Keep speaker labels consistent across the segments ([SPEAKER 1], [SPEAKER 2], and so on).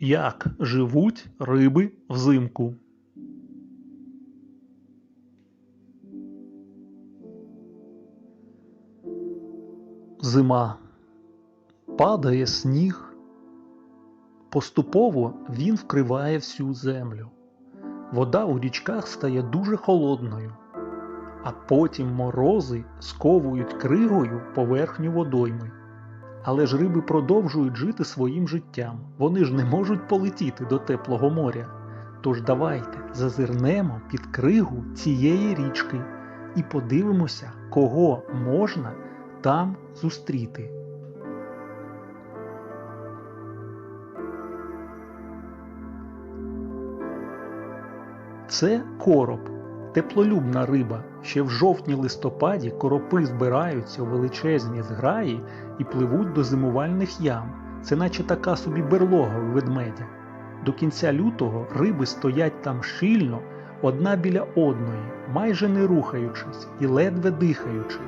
[SPEAKER 1] Як живуть риби взимку? Зима. Падає сніг. Поступово він вкриває всю землю. Вода у річках стає дуже холодною, а потім морози сковують кригою поверхню водойми. Але ж риби продовжують жити своїм життям. Вони ж не можуть полетіти до теплого моря. Тож давайте зазирнемо під кригу цієї річки і подивимося, кого можна там зустріти. Це короб, теплолюбна риба. Ще в жовтні-листопаді коропи збираються у величезні зграї і пливуть до зимувальних ям. Це наче така собі берлога у ведмедя. До кінця лютого риби стоять там щільно, одна біля одної, майже не рухаючись і ледве дихаючи.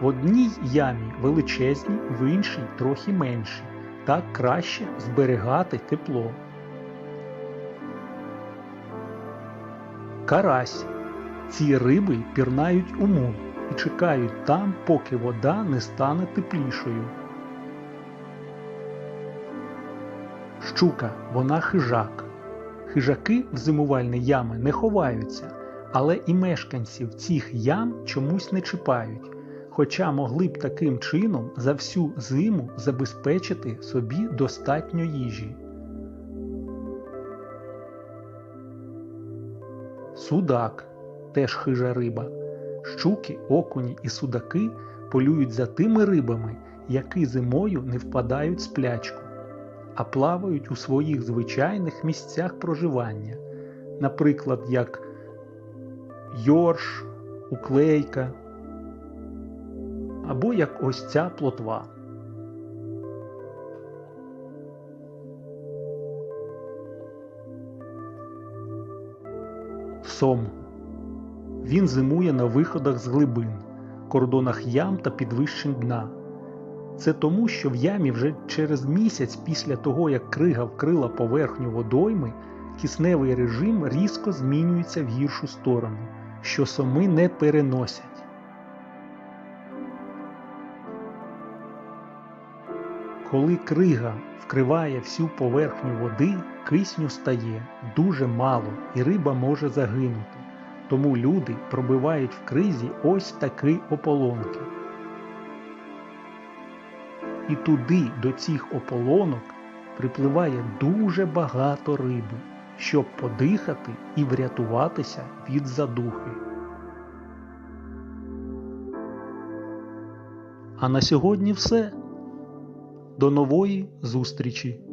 [SPEAKER 1] В одній ямі величезні, в іншій трохи менші. Так краще зберігати тепло. Карась. Ці риби пірнають у мул і чекають там, поки вода не стане теплішою. Щука, вона хижак. Хижаки в зимувальні ями не ховаються, але і мешканців цих ям чомусь не чіпають, хоча могли б таким чином за всю зиму забезпечити собі достатньо їжі. Судак теж хижа риба. Щуки, окуні і судаки полюють за тими рибами, які зимою не впадають сплячку, а плавають у своїх звичайних місцях проживання, наприклад, як йорш, уклейка або як ось ця плотва. Сом. Він зимує на виходах з глибин, кордонах ям та підвищень дна. Це тому, що в ямі вже через місяць після того, як крига вкрила поверхню водойми, кисневий режим різко змінюється в гіршу сторону, що соми не переносять. Коли крига вкриває всю поверхню води, кисню стає дуже мало і риба може загинути. Тому люди пробивають в кризі ось такі ополонки. І туди, до цих ополонок, припливає дуже багато риби, щоб подихати і врятуватися від задухи. А на сьогодні все. До нової зустрічі!